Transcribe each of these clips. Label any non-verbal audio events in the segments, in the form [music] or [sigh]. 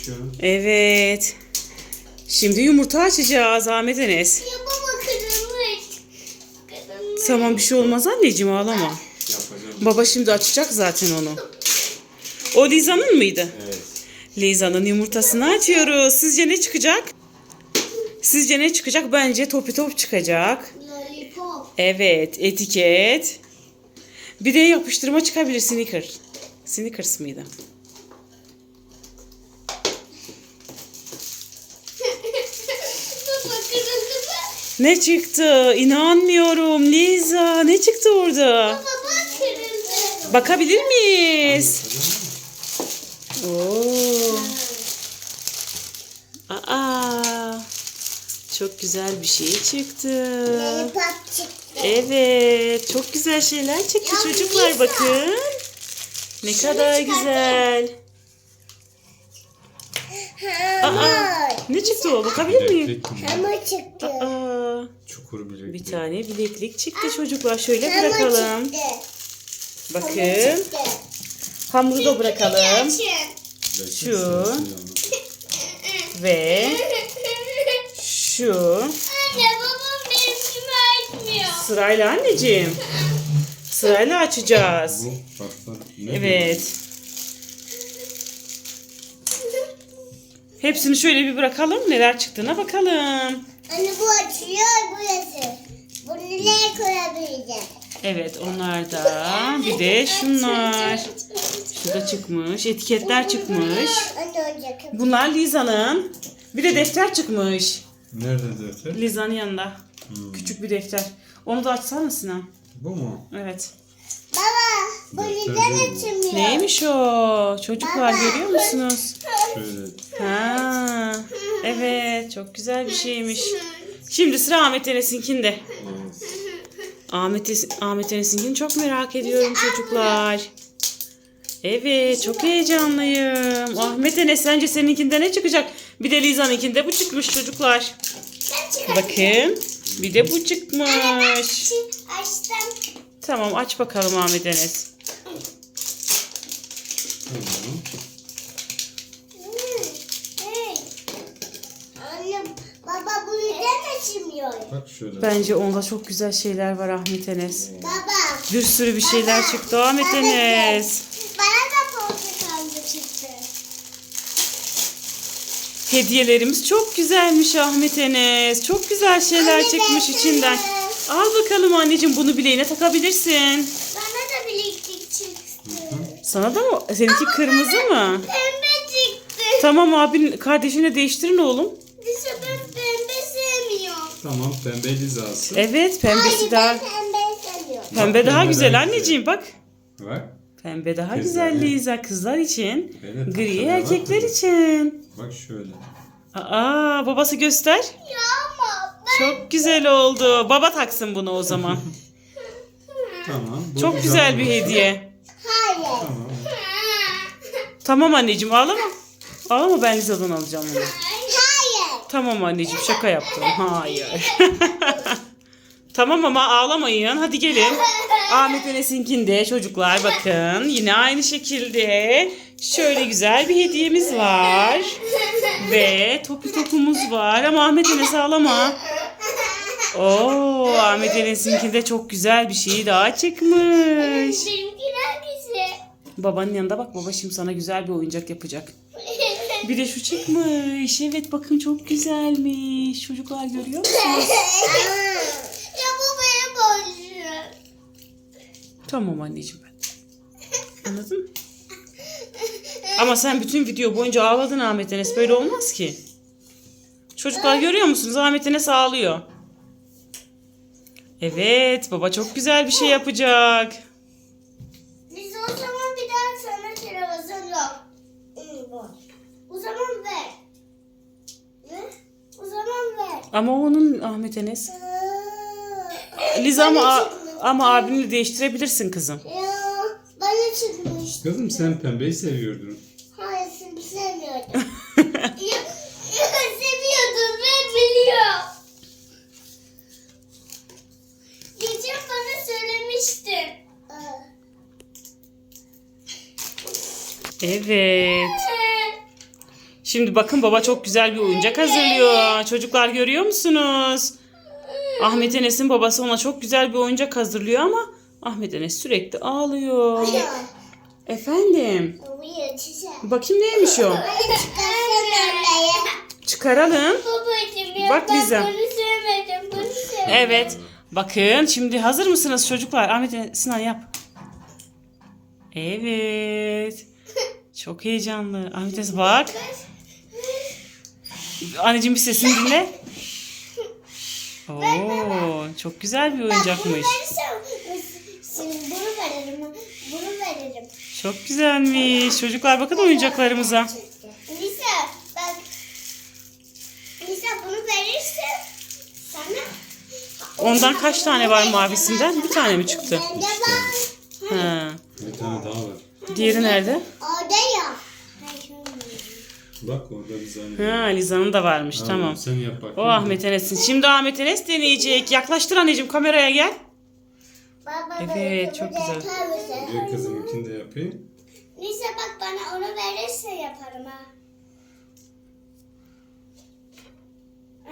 açıyorum. Evet. Şimdi yumurta açacağız Ahmet Enes. Ya baba kırılmış. Kırılmış. Tamam bir şey olmaz anneciğim ağlama. Yapacağım. Baba şimdi açacak zaten onu. O Liza'nın mıydı? Evet. Liza'nın yumurtasını açıyoruz. Sizce ne çıkacak? Sizce ne çıkacak? Bence topi top çıkacak. Lollipop. Evet, etiket. Bir de yapıştırma çıkabilir Snicker. Snickers mıydı? Ne çıktı? İnanmıyorum. Liza, ne çıktı orada? Baba kırıldı. Bakabilir miyiz? Oo. Aa. Çok güzel bir şey çıktı. Lollipop çıktı. Evet, çok güzel şeyler çıktı Ya çocuklar Lisa. bakın. Ne kadar çıkartalım. güzel. Aa, ne çıktı o? Bakabilir miyim? Hamur çıktı. Aa, Çukur bileklik. bir tane bileklik çıktı çocuklar. Şöyle Hamur bırakalım. çıktı. Bakın. çıktı. Hamuru da bırakalım. Şu. [laughs] Ve şu. Anne babam benimkimi açmıyor. Sırayla anneciğim. [laughs] Sırayla açacağız. Bu bak bak. Ne Evet. Hepsini şöyle bir bırakalım. Neler çıktığına bakalım. Anne bu açıyor burası. Bunu nereye koyabileceğim? Evet onlar da. Bir de şunlar. Şurada çıkmış. Etiketler çıkmış. Anne olacak. Bunlar Liza'nın. Bir de defter çıkmış. Nerede defter? Liza'nın yanında. Hmm. Küçük bir defter. Onu da açsana Sinan. Bu mu? Evet. Baba bu Defter neden değil bu. açılmıyor? Neymiş o? Çocuklar Baba. görüyor musunuz? Şöyle. Ha, evet çok güzel bir şeymiş. Şimdi sıra Ahmet Enes'inkinde. Ahmet, Ahmet Enes'inkini çok merak ediyorum çocuklar. Evet çok heyecanlıyım. Ahmet Enes sence seninkinde ne çıkacak? Bir de Liza'nınkinde bu çıkmış çocuklar. Bakın bir de bu çıkmış. Tamam aç bakalım Ahmet Enes. Bak şöyle. Bence onda çok güzel şeyler var Ahmet Enes. Baba Bir sürü bir şeyler çıktı Ahmet Enes. bana da portakallı çıktı. Hediyelerimiz çok güzelmiş Ahmet Enes. Çok güzel şeyler Anne, çıkmış ben içinden. de. Al bakalım anneciğim bunu bileğine takabilirsin. Bana da bileklik çıktı. Sana da mı? Seninki kırmızı mı? Pembe çıktı. Tamam abin kardeşine değiştirin oğlum. Dişe ben pembe sevmiyorum. Tamam pembe lizası. Evet pembesi Hayır daha ben pembe sevmiyorum. pembe Bak, daha pembe güzel daha anneciğim bak. Bak. Pembe daha Kızlar, güzel. Liza kızlar için. Evet, Gri erkekler bak. için. Bak şöyle. Aa babası göster. Ya ama ben... Çok güzel oldu. Baba taksın bunu o zaman. [laughs] Tamam. Çok güzel bir hediye. Hayır. Tamam. Tamam anneciğim ağlama. Ağlama ben Liza'dan alacağım onu. Tamam anneciğim şaka yaptım. Hayır. [laughs] tamam ama ağlamayın. Hadi gelin. Ahmet Enes'inkinde çocuklar bakın. Yine aynı şekilde şöyle güzel bir hediyemiz var. Ve topu topumuz var. Ama Ahmet Enes ağlama. Oo, Ahmet Enes'inkinde çok güzel bir şey daha çıkmış. Babanın yanında bak baba şimdi sana güzel bir oyuncak yapacak. Bir de şu çıkmış. Evet bakın çok güzelmiş. Çocuklar görüyor musunuz? ya bu benim boncuğum. Tamam anneciğim ben. Anladın mı? Ama sen bütün video boyunca ağladın Ahmet Enes. Böyle olmaz ki. Çocuklar görüyor musunuz? Ahmet Enes ağlıyor. Evet baba çok güzel bir şey yapacak. Biz o zaman bir daha sana televizyon yok. Hı, boş. O zaman ver. Ne? O Ama onun Ahmet Enes. Liza ama, ama abini değiştirebilirsin kızım. Ya bana çıkmıştı. Kızım sen pembeyi seviyordun. Hayır seni sevmiyordum. [laughs] ya, ya, seviyordum ben biliyorum. Geçen bana söylemiştin. Evet. Şimdi bakın baba çok güzel bir oyuncak hazırlıyor. Çocuklar görüyor musunuz? Ahmet Enes'in babası ona çok güzel bir oyuncak hazırlıyor ama Ahmet Enes sürekli ağlıyor. Efendim? Bakayım neymiş o? Çıkaralım. Bak sevmedim. Evet. Bakın şimdi hazır mısınız çocuklar? Ahmet Enes, Sinan yap. Evet. Çok heyecanlı. Ahmet Enes bak. Anneciğim bir sesini dinle. Oo, çok güzel bir oyuncakmış. şimdi bunu veririm. Bunu veririm. Çok güzelmiş. Çocuklar bakın oyuncaklarımıza. Lisa bak. Lisa bunu verirse sana Ondan kaç tane var mavisinden? Bir tane mi çıktı? Bende var. Ha. Bir tane daha var. Diğeri nerede? Bak orada tane. Ha, Liza'nın da varmış. Tamam. Sen yap bak. O Ahmet Enes'in. Şimdi Ahmet Enes deneyecek. Yaklaştır anneciğim kameraya gel. Baba, Evet, çok güzel. Bir kızımınkini de yapayım. Lisa bak bana onu verirse yaparım ha.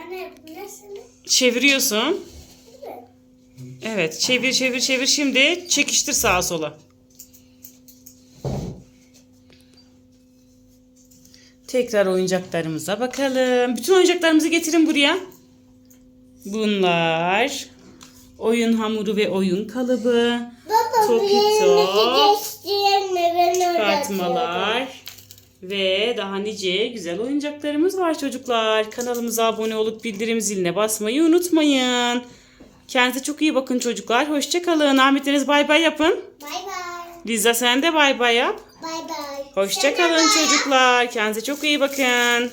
Anne bu nasıl? Çeviriyorsun. Evet çevir çevir çevir şimdi çekiştir sağa sola. Tekrar oyuncaklarımıza bakalım. Bütün oyuncaklarımızı getirin buraya. Bunlar oyun hamuru ve oyun kalıbı, Baba Topi bu yerine top, geçtiğin mi ben orada kartmalar ve daha nice güzel oyuncaklarımız var çocuklar. Kanalımıza abone olup bildirim ziline basmayı unutmayın. Kendinize çok iyi bakın çocuklar. Hoşçakalın. Ahmet Deniz bay bay yapın. Bay bay. Liza sen de bay bay yap. Hoşçakalın çocuklar. Kendinize çok iyi bakın.